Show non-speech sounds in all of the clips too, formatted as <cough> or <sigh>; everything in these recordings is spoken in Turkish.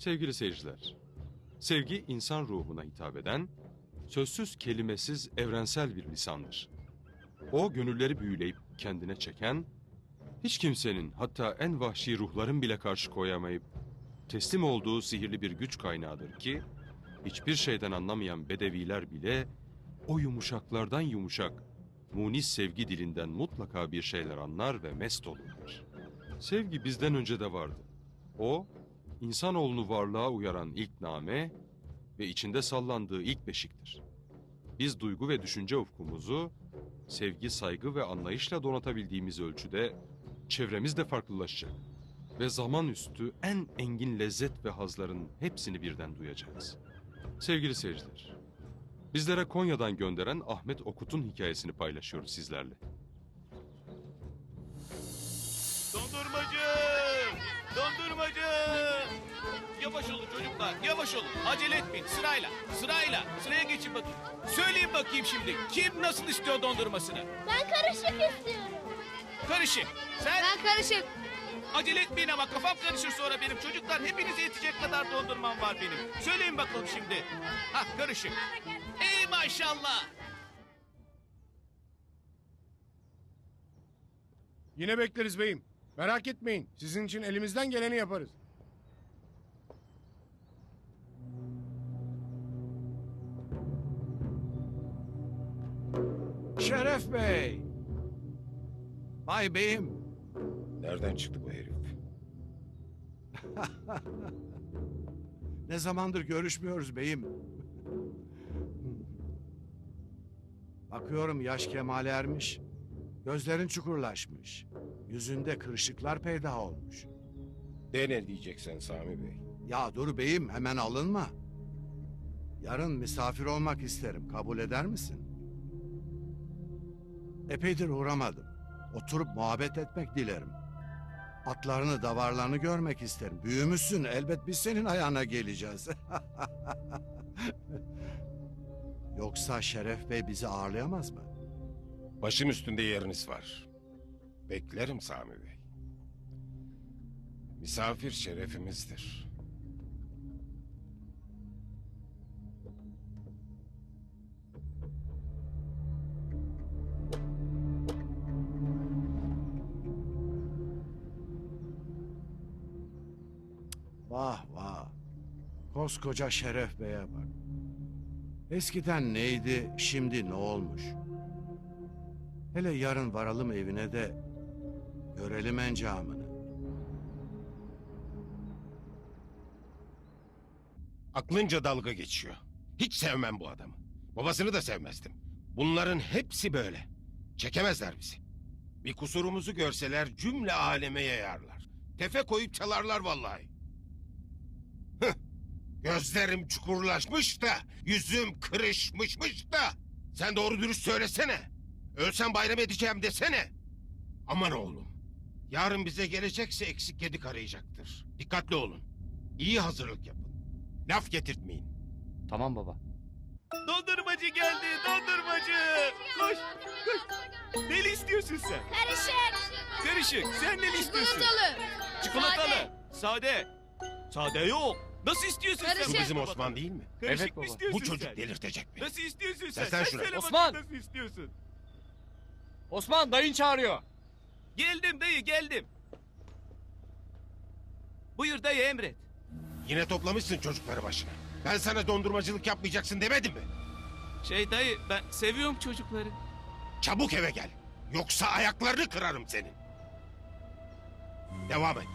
Sevgili seyirciler, sevgi insan ruhuna hitap eden, sözsüz kelimesiz evrensel bir lisandır. O gönülleri büyüleyip kendine çeken, hiç kimsenin hatta en vahşi ruhların bile karşı koyamayıp teslim olduğu sihirli bir güç kaynağıdır ki, hiçbir şeyden anlamayan bedeviler bile o yumuşaklardan yumuşak, munis sevgi dilinden mutlaka bir şeyler anlar ve mest olurlar. Sevgi bizden önce de vardı. O, insanoğlunu varlığa uyaran ilk name ve içinde sallandığı ilk beşiktir. Biz duygu ve düşünce ufkumuzu sevgi, saygı ve anlayışla donatabildiğimiz ölçüde çevremiz de farklılaşacak. Ve zaman üstü en engin lezzet ve hazların hepsini birden duyacağız. Sevgili seyirciler, bizlere Konya'dan gönderen Ahmet Okut'un hikayesini paylaşıyoruz sizlerle. Yavaş olun. Acele etmeyin, sırayla, sırayla. Sıraya geçin bakayım. Söyleyin bakayım şimdi, kim nasıl istiyor dondurmasını? Ben karışık istiyorum. Karışık. Sen Ben karışık. acele etmeyin ama kafam karışır sonra benim. Çocuklar hepinize yetecek kadar dondurmam var benim. Söyleyin bakalım şimdi. Hah karışık. Ey maşallah. Yine bekleriz beyim. Merak etmeyin. Sizin için elimizden geleni yaparız. Şeref Bey. Vay beyim. Nereden çıktı bu herif? <laughs> Ne zamandır görüşmüyoruz beyim. Bakıyorum yaş kemale ermiş. Gözlerin çukurlaşmış. Yüzünde kırışıklar peyda olmuş. De ne diyeceksen Sami Bey? Ya dur beyim hemen alınma. Yarın misafir olmak isterim. Kabul eder misin? Epeydir uğramadım. Oturup muhabbet etmek dilerim. Atlarını, davarlarını görmek isterim. Büyümüşsün. Elbet biz senin ayağına geleceğiz. <laughs> Yoksa Şeref Bey bizi ağırlayamaz mı? Başım üstünde yeriniz var. Beklerim Sami Bey. Misafir şerefimizdir. Vah vah. Koskoca Şeref Bey'e bak. Eskiden neydi, şimdi ne olmuş? Hele yarın varalım evine de görelim encamını. Aklınca dalga geçiyor. Hiç sevmem bu adamı. Babasını da sevmezdim. Bunların hepsi böyle. Çekemezler bizi. Bir kusurumuzu görseler cümle aleme yayarlar. Tefe koyup çalarlar vallahi. Gözlerim çukurlaşmış da, yüzüm kırışmışmış da. Sen doğru dürüst söylesene. Ölsem bayram edeceğim desene. Aman oğlum. Yarın bize gelecekse eksik yedik arayacaktır. Dikkatli olun. İyi hazırlık yapın. Laf getirtmeyin. Tamam baba. Dondurmacı geldi, dondurmacı. Koş, koş. Neli istiyorsun sen? Karışık. Karışık. Sen neli istiyorsun? Çikolatalı. Çikolatalı. Sade. Sade yok. Nasıl istiyorsun sen? Karışık. Bu bunu? bizim Osman değil mi? Karışık Evet mı baba. istiyorsun Bu çocuk sen? delirtecek beni. Nasıl istiyorsun sen? Seslen şuraya. söyle Osman! Nasıl istiyorsun? Osman dayın çağırıyor. Geldim dayı geldim. Buyur dayı emret. Yine toplamışsın çocukları başına. Ben sana dondurmacılık yapmayacaksın demedim mi? Şey dayı ben seviyorum çocukları. Çabuk eve gel. Yoksa ayaklarını kırarım senin. Devam et.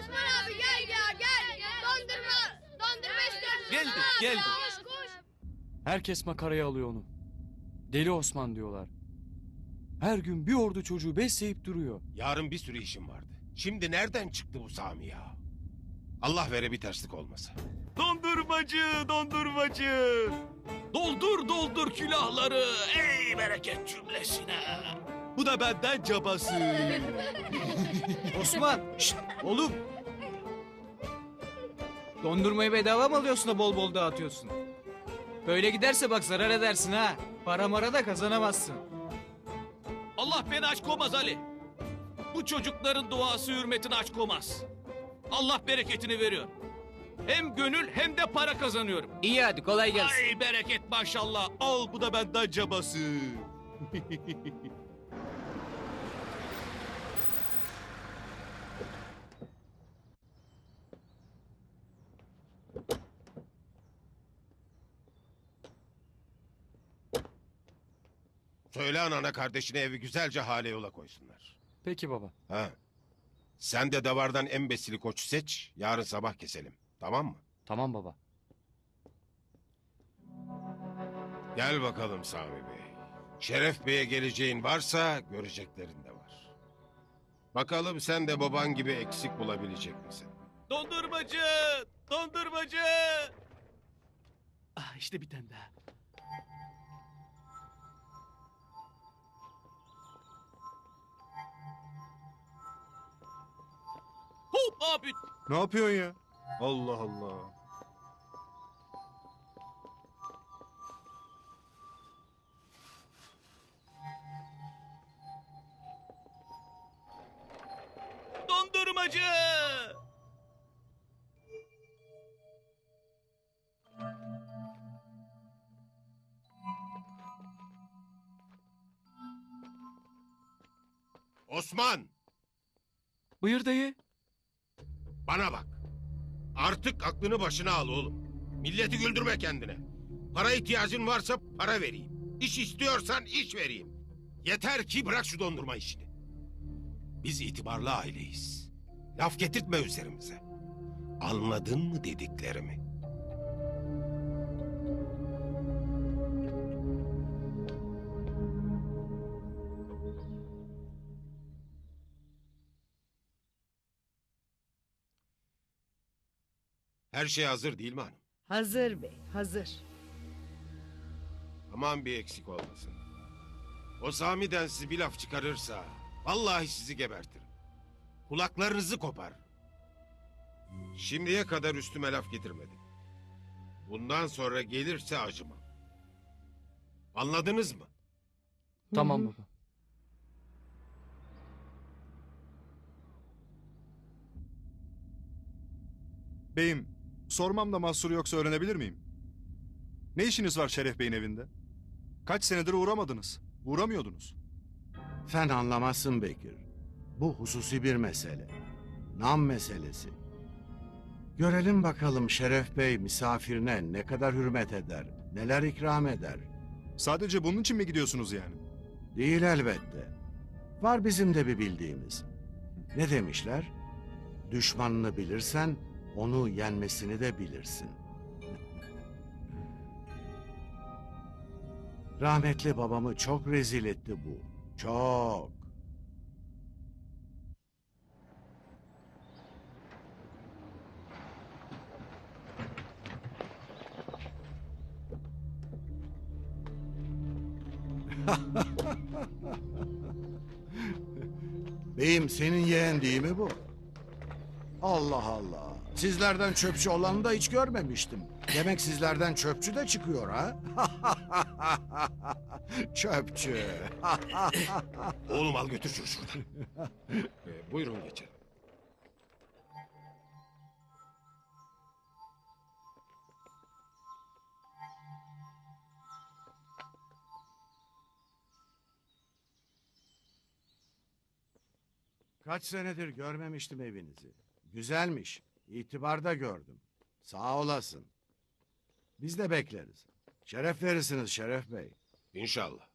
Osman abi gel ya gel. Dondurma. Dondurma istiyoruz. Abi, geldik. Koş koş. Herkes makaraya alıyor onu. Deli Osman diyorlar. Her gün bir ordu çocuğu besleyip duruyor. Yarın bir sürü işim vardı. Şimdi nereden çıktı bu Sami ya? Allah vere bir terslik olmasa. Dondurmacı, dondurmacı. Doldur doldur külahları ey bereket cümlesine. Bu da benden cabası. <laughs> Osman, şşt, oğlum. Dondurmayı bedava mı alıyorsun da bol bol dağıtıyorsun? Böyle giderse bak zarar edersin ha. Para mara da kazanamazsın. Allah beni aşk olmaz Ali. Bu çocukların duası hürmetine aç komaz. Allah bereketini veriyor. Hem gönül hem de para kazanıyorum. İyi hadi kolay gelsin. Ay bereket maşallah. Al bu da benden cabası. <laughs> Söyle anana kardeşine evi güzelce hale yola koysunlar. Peki baba. Ha. Sen de davardan en besili koçu seç. Yarın sabah keselim. Tamam mı? Tamam baba. Gel bakalım Sami Bey. Şeref Bey'e geleceğin varsa göreceklerin de var. Bakalım sen de baban gibi eksik bulabilecek misin? Dondurmacı! Dondurmacı! Ah işte bir tane daha. Hop abi! Ne yapıyorsun ya? Allah Allah. Dondurmacı! Osman! Buyur dayı. Bana bak. Artık aklını başına al oğlum. Milleti güldürme kendine. Para ihtiyacın varsa para vereyim. İş istiyorsan iş vereyim. Yeter ki bırak şu dondurma işini. Biz itibarlı aileyiz. Laf getirtme üzerimize. Anladın mı dediklerimi? Her şey hazır değil mi hanım? Hazır bey, hazır. Aman bir eksik olmasın. O Sami'den sizi bir laf çıkarırsa... ...vallahi sizi gebertirim. Kulaklarınızı kopar. Şimdiye kadar üstüme laf getirmedi. Bundan sonra gelirse acımam. Anladınız mı? Tamam baba. Beyim, sormam da mahsuru yoksa öğrenebilir miyim? Ne işiniz var Şeref Bey'in evinde? Kaç senedir uğramadınız? Uğramıyordunuz. Sen anlamazsın Bekir. Bu hususi bir mesele. Nam meselesi. Görelim bakalım Şeref Bey misafirine ne kadar hürmet eder, neler ikram eder. Sadece bunun için mi gidiyorsunuz yani? Değil elbette. Var bizim de bir bildiğimiz. Ne demişler? Düşmanını bilirsen onu yenmesini de bilirsin. Rahmetli babamı çok rezil etti bu. Çok. <laughs> Beyim senin yeğen değil mi bu? Allah Allah. Sizlerden çöpçü olanı da hiç görmemiştim. Demek sizlerden çöpçü de çıkıyor ha? <laughs> çöpçü. <laughs> Oğlum al götür şunu şuradan. Ee, buyurun geçelim. Kaç senedir görmemiştim evinizi. Güzelmiş. İtibarda gördüm. Sağ olasın. Biz de bekleriz. Şeref verirsiniz Şeref Bey. İnşallah.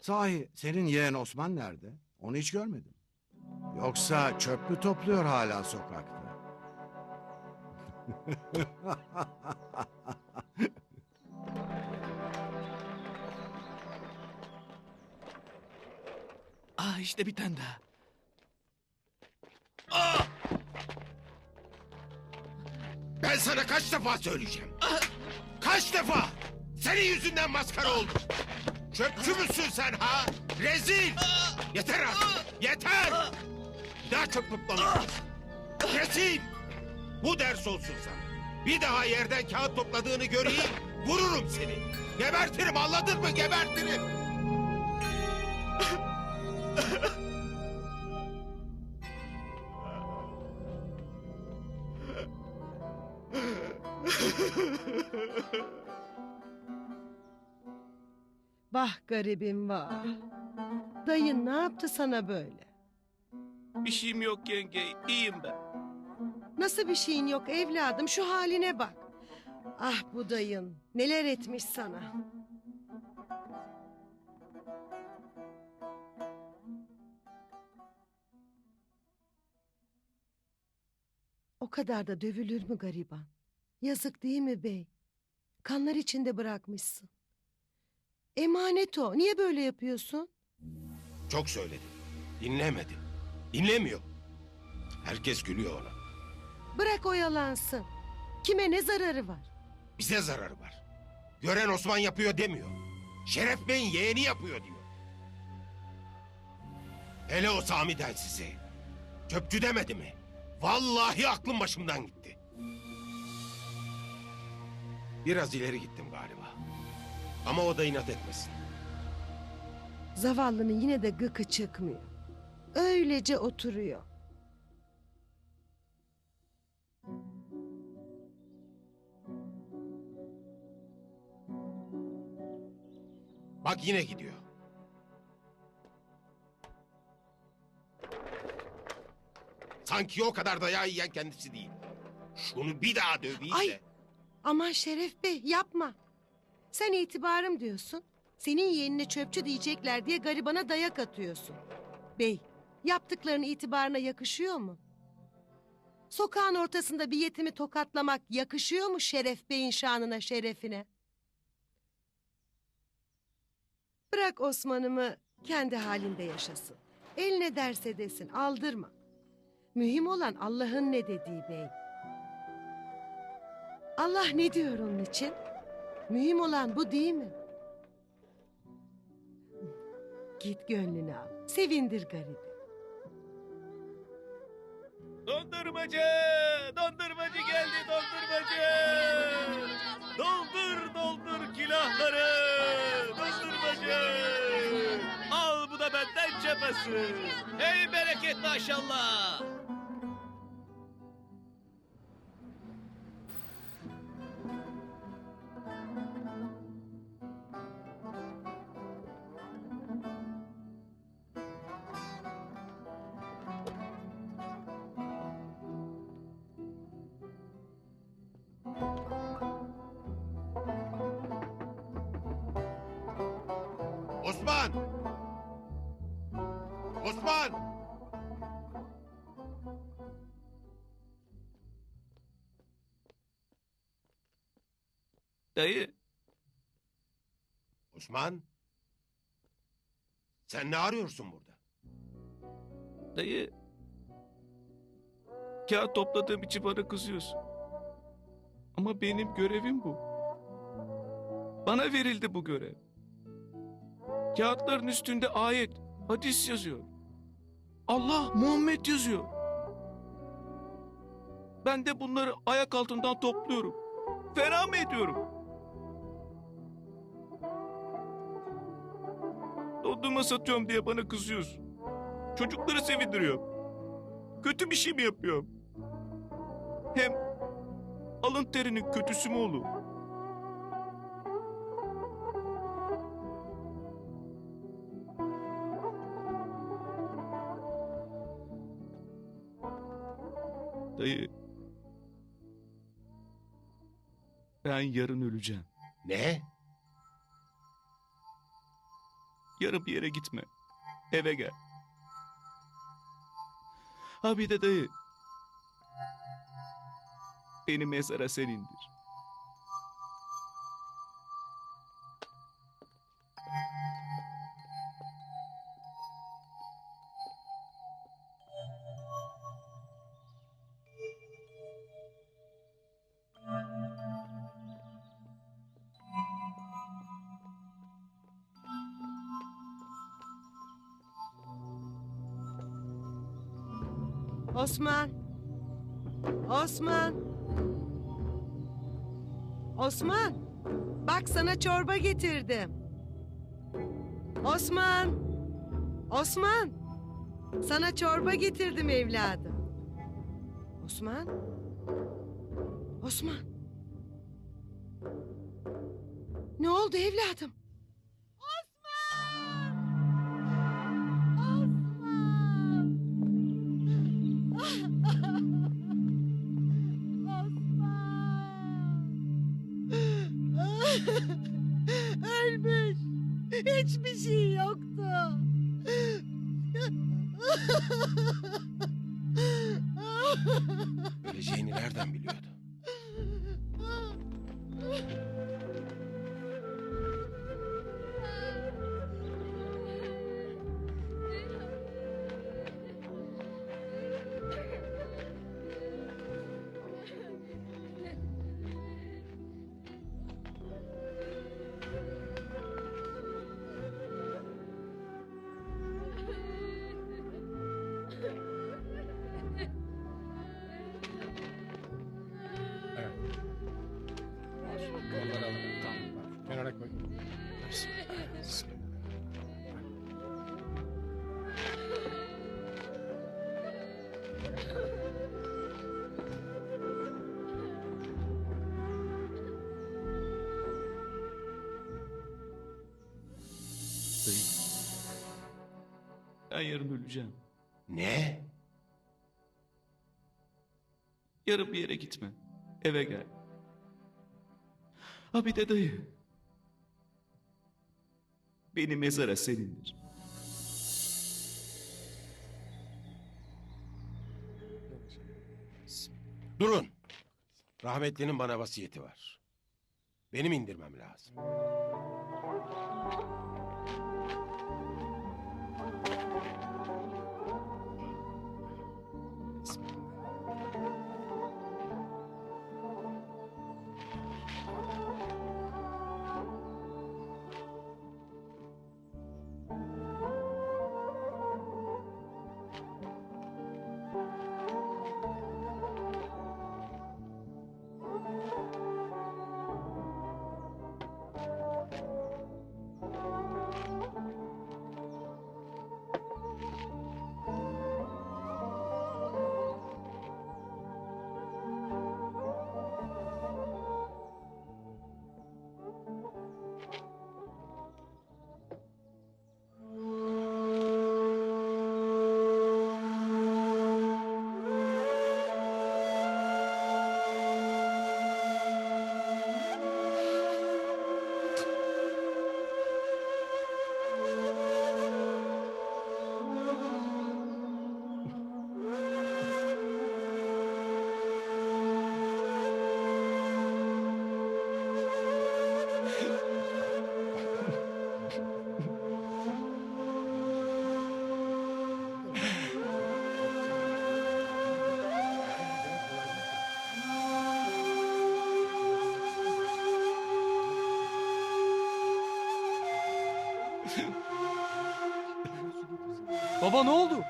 Sahi senin yeğen Osman nerede? Onu hiç görmedim. Yoksa çöp mü topluyor hala sokakta? <laughs> Ah işte bir tane daha. Ben sana kaç defa söyleyeceğim? Kaç defa? Senin yüzünden maskara oldum. Çöpçü müsün sen ha? Rezil! Yeter artık! Yeter! Bir daha çöp toplamayacağız. Rezil! Bu ders olsun sana. Bir daha yerden kağıt topladığını göreyim, vururum seni. Gebertirim anladın mı? Gebertirim. Vah garibim vah. Dayın ne yaptı sana böyle? Bir şeyim yok yenge. iyiyim ben. Nasıl bir şeyin yok evladım şu haline bak. Ah bu dayın neler etmiş sana. O kadar da dövülür mü gariban? Yazık değil mi bey? Kanlar içinde bırakmışsın. Emanet o. Niye böyle yapıyorsun? Çok söyledim. Dinlemedi. Dinlemiyor. Herkes gülüyor ona. Bırak oyalansın. Kime ne zararı var? Bize zararı var. Gören Osman yapıyor demiyor. Şeref Bey'in yeğeni yapıyor diyor. Hele o Sami size. Çöpçü demedi mi? Vallahi aklım başımdan gitti. Biraz ileri gittim galiba. Ama o da inat etmesin. Zavallının yine de gıkı çıkmıyor. Öylece oturuyor. Bak yine gidiyor. Sanki o kadar dayağı yiyen kendisi değil. Şunu bir daha döveyim Ay! de. Aman Şeref Bey yapma. Sen itibarım diyorsun. Senin yeğenine çöpçü diyecekler diye garibana dayak atıyorsun. Bey, yaptıkların itibarına yakışıyor mu? Sokağın ortasında bir yetimi tokatlamak yakışıyor mu Şeref Bey'in şanına şerefine? Bırak Osman'ımı kendi halinde yaşasın. El ne derse desin aldırma. Mühim olan Allah'ın ne dediği bey. Allah ne diyor onun için? Mühim olan bu değil mi? Git gönlünü al. Sevindir garibi. Dondurmacı! Dondurmacı geldi dondurmacı! Doldur doldur külahları! Dondurmacı! Al bu da benden çapası! Hey bereket maşallah! Osman! Dayı, Osman! Sen ne arıyorsun burada? dayı. Kağıt topladığım için bana kızıyorsun. Ama benim görevim bu. Bana verildi bu görev. Kağıtların üstünde ayet, hadis yazıyor. Allah, Muhammed yazıyor. Ben de bunları ayak altından topluyorum. Fena mı ediyorum? Dondurma satıyorum diye bana kızıyorsun. Çocukları sevindiriyorum. Kötü bir şey mi yapıyorum? Hem alın terinin kötüsü mü olur? Ben yarın öleceğim. Ne? Yarın bir yere gitme. Eve gel. Ha bir de dayı. Beni mezara sen indir. Osman. Osman. Osman. Bak sana çorba getirdim. Osman. Osman. Sana çorba getirdim evladım. Osman. Osman. Ne oldu evladım? Dayı. Ben yarın öleceğim. Ne? Yarın bir yere gitme. Eve gel. Ha bir de dayı. Beni mezara senindir. Durun. Rahmetlinin bana vasiyeti var. Benim indirmem lazım. Baba ne oldu?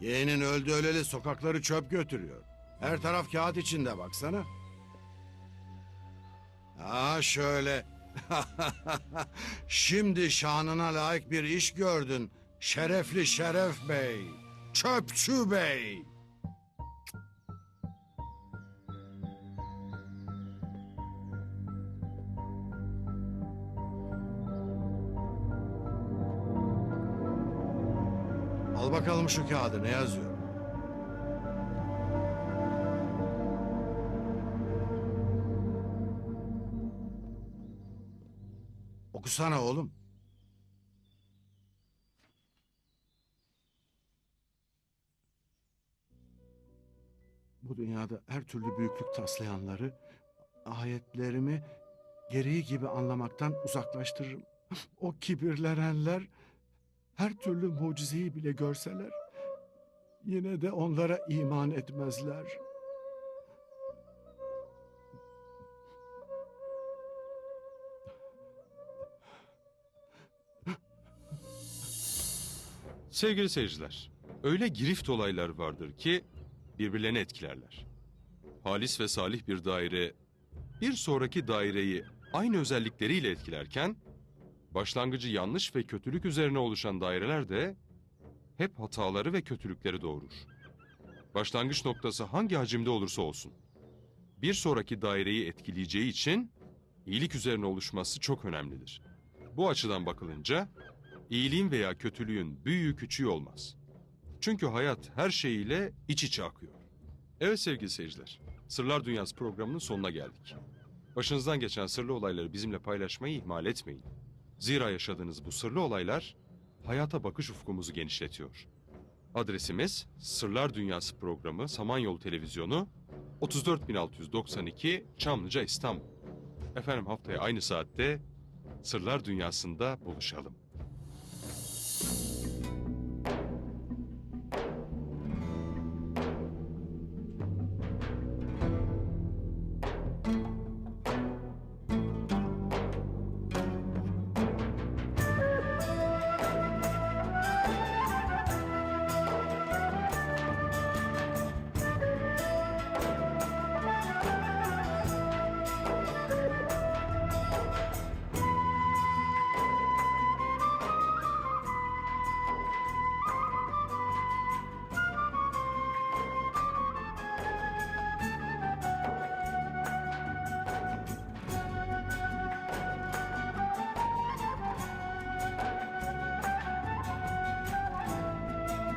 Yeğenin öldü öleli sokakları çöp götürüyor. Her taraf kağıt içinde baksana. Ha şöyle. <laughs> Şimdi şanına layık bir iş gördün. Şerefli Şeref Bey. Çöpçü Bey. Al bakalım şu kağıdı ne yazıyor? Okusana oğlum. Bu dünyada her türlü büyüklük taslayanları ayetlerimi gereği gibi anlamaktan uzaklaştırırım. <laughs> O kibirlenenler her türlü mucizeyi bile görseler yine de onlara iman etmezler. Sevgili seyirciler, Öyle girift olaylar vardır ki birbirlerini etkilerler. Halis ve salih bir daire bir sonraki daireyi aynı özellikleriyle etkilerken başlangıcı yanlış ve kötülük üzerine oluşan daireler de hep hataları ve kötülükleri doğurur. Başlangıç noktası hangi hacimde olursa olsun bir sonraki daireyi etkileyeceği için iyilik üzerine oluşması çok önemlidir. Bu açıdan bakılınca iyiliğin veya kötülüğün büyüğü küçüğü olmaz. Çünkü hayat her şeyiyle iç içe akıyor. Evet sevgili seyirciler, Sırlar Dünyası programının sonuna geldik. Başınızdan geçen sırlı olayları bizimle paylaşmayı ihmal etmeyin. Zira yaşadığınız bu sırlı olaylar hayata bakış ufkumuzu genişletiyor. Adresimiz Sırlar Dünyası programı Samanyolu Televizyonu 34692 Çamlıca İstanbul. Efendim haftaya aynı saatte Sırlar Dünyası'nda buluşalım.